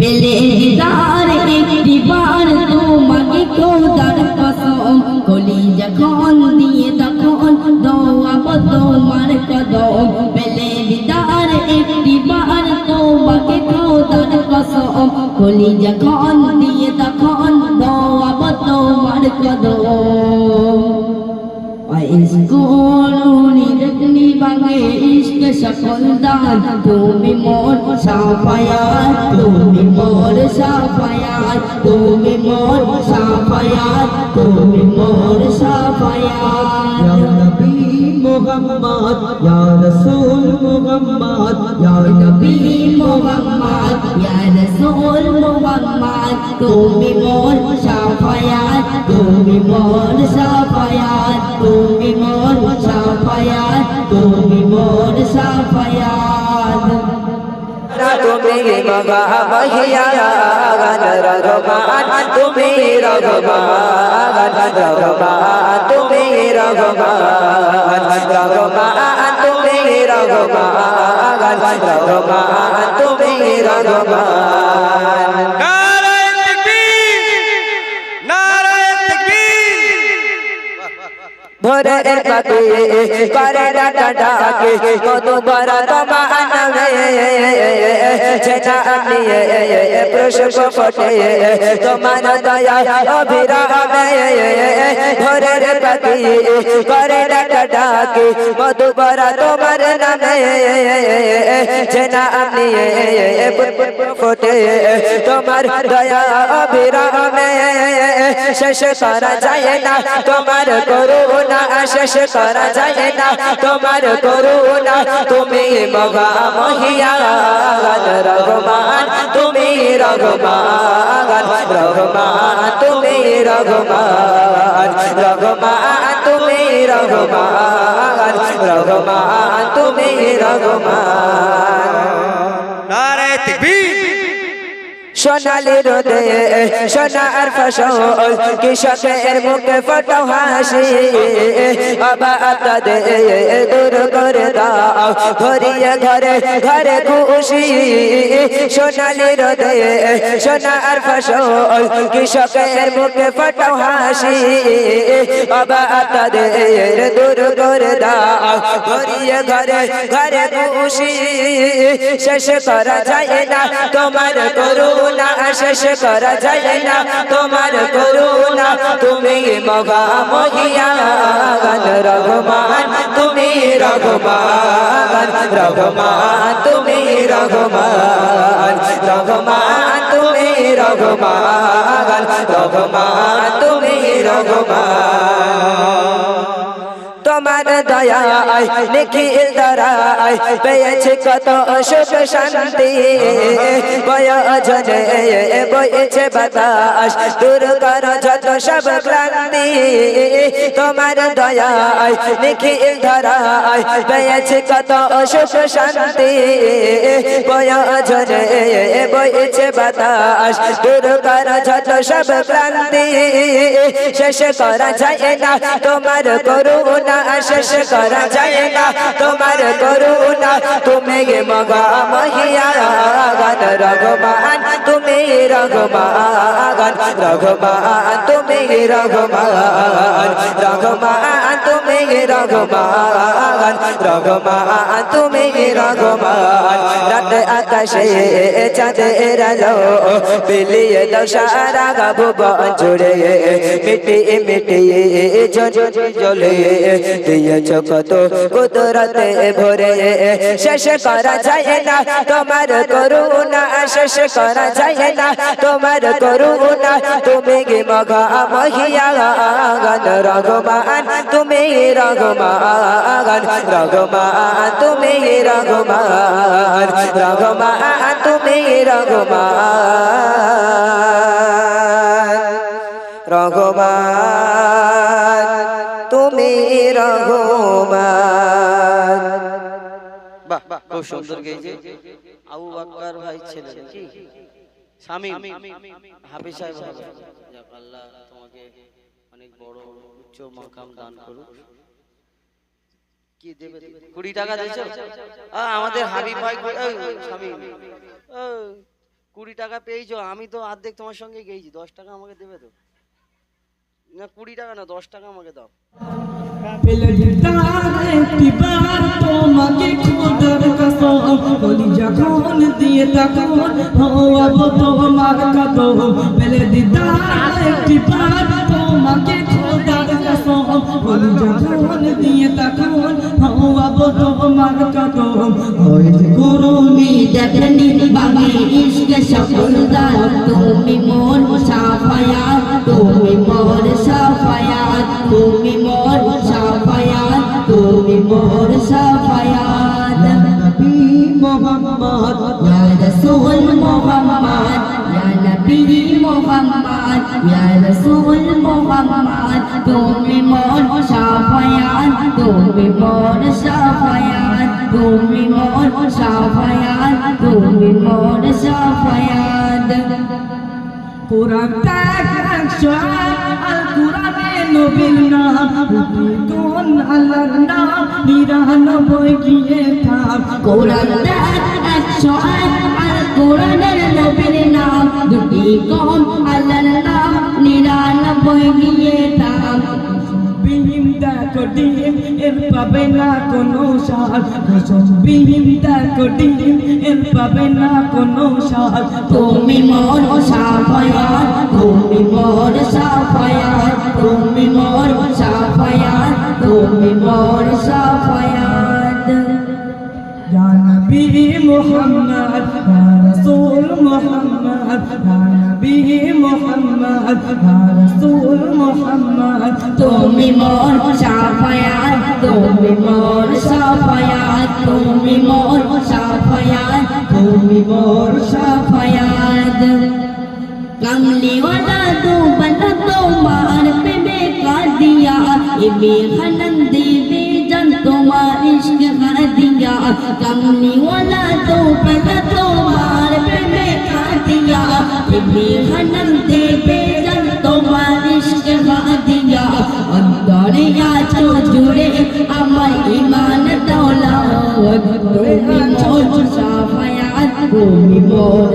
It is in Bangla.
পেলে দিদার একটি বার তোমাকে খোদার কসম কলি যখন দিয়ে তখন দোয়াব তোমার কদম পেলে দিদার একটি বার তোমাকে খোদার কসম কলি যখন দিয়ে তখন দোয়াব তোমার কদম স্কুল মাগে ইশক সকল দান। তুমি মোর সাফায়া তুমি মোর সাফায়া তুমি মোর সাফায়া তুমি মোর সাফায়া নবী মোহাম্মদ ইয়া রাসূল মোহাম্মদ ইয়া নবী তুমি মোর সাফায়া তুমি মোর সাফায়া তুমি বাবা বহিয়া রঘবান, তুমি রঘবান রঘবান, তুমি রঘবান রঘবান, তুমি রঘবান রঘবান, তুমি রঘমান ভোরের পাখি করে ডাকা ডাকে মধু বরা তোমার নামে যেটা নিয়ে পুষ্প ফোটে তোমার দয়া অভিরামে ভোরের পাখি করে ডাকা ডাকে মধু বরা তোমার নামে যেটা নিয়ে পুষ্প ফোটে তোমার দয়া অভিরামে শেষ করা যায় না তোমার করুণা শেষ করা যায় না। তোমার করুণা, তুমি মগা মহিয়া রঘমান তুমি রঘমান রঘমান তুমি রঘমান রঘমান তুমি রঘমান রঘমান তুমি রঘমান সোনালি রোদে সোনার ফসল, কৃষকের মুখে ফটো হাসি। বাবা আপনাদে দূর করে দাও, ভরিয়ে ঘরে ঘরে খুশি। সোনালি রোদে সোনার ফসল, কৃষকের মুখে ফটো হাসি। বাবা আপনাদের দূর করে দাও, ভরিয়ে ঘরে ঘরে খুশি। শেষ করা যায় না তোমার করুণা। শেষ করা যায় না। তোমার করুণা, তুমি মগা মহিয়া রঘমান তুমি রঘমান রঘমান তুমি রঘমান রঘমান তুমি রঘমান রঘমান তুমি রঘমান তোমার দয়ায় নিখিল দরায় পেয়েছে কত সুখ শান্তি। বয়জনে বইছে বাতাস, দূর কর যত সব ক্লান্তি। তোমার দয়ায় নিখিল ধরায় পেয়েছে কত সুখ শান্তি। বয়জনে বাতাস, দূর কর যত সব ক্লান্তি। শেষ করা যায় না, তোমার করুণা শেষ করা যায় না, তোমার করুণা তুমি গে মগা মহিয়া গান রঘমান তুমি রঘমান রঘমান তুমি রঘমান রঘমান, তুমি রঘমান রঘমান, তুমি রঘমান। রাত আকাশে চাঁদের আলো বিলিয়ে দাও সারা জুড়ে মিটি মিটি জলে দিয়েছ কত কুদরতে ভরে। শেষ করা যায় না তোমার করুণা, শেষ করা যায় না তোমার করুণা। তুমি গে মঘা মহিয়া গান তুমি রঘমান রঘমান তুমি রঘমান রঘমান তুমি রঘমান রঘমান তুমি রঘমান বাহ খুব সুন্দর গেয়েছে আবু বাক্কার ভাই ছেলে কি স্বামী হাফিজ সাহেব যাক আল্লাহ তোমাকে অনেক বড় উচ্চ মাকাম দান করুক। কি দেবে? কুড়ি টাকা দিয়েছ? আমাদের হাবিব ভাই স্বামী। কুড়ি টাকা পেয়েছ আমি তো অর্ধেক তোমার সঙ্গে গেছি দশ টাকা আমাকে দেবে তো? না কুড়ি টাকা না দশ টাকা আমাকে দাও। পেলে তোমাকে কসম বলি যখন দিয়ে তখন হওয়াব তোমার কদম পেলে দিদার একটিবার তোমাকে খোদার কসম। বলি যখন দিয়ে তখন হওয়াব তোমার কদম হয়েছে করুনি দেখনি বাগে ইশক সফলদার তুমি মোর রাসূল মুহাম্মদ, ইয়া নবী মুহাম্মদ, ইয়া রাসূল মুহাম্মদ, তুমি মোর সাফায়াত তুমি মোর সাফায়াত তুমি মোর সাফায়াত তুমি মোর সাফায়াত কোরআন ত্যাগ একশো আল কোরআনে নবীর নাম কোন আল্লাহর নাম, নিরানব্বই গিয়ে থাম। কোরআন দেখ একশো কোরআনের নবীর নাম দুটি কম আল্লাহ নিরানব্বই গিয়ে তাম বিহীন দেখো ডিম এর পাবে না কোনো সাল বিহীন দেখো ডিম এর পাবে না কোনো সাল তুমি মোর সাফায়ার তুমি মোর সাফায়ার তুমি মোর সাফায়ার তুমি মোর সাফায়ার জানবি মোহাম্মদ रसूल मोहम्मद नबी मोहम्मद रसूल मोहम्मद তুমি মোর সাফায়াত তুমি মোর সাফায়াত তুমি মোর সাফায়াত তুমি মোর সাফায়াত कमली वाला तो बना तो मार पे बेकार दिया इमे हनंदी बेजन तुम्हारा इश्क कर दिया कमली वाला तो बना तो मार বিহানন্তে বেদন তোমার ইশকে হাদিয়া অন্তরে আছো জুড়ে আমার ইমান দাও তুমি মজুর সাফায়াত তুমি মজুর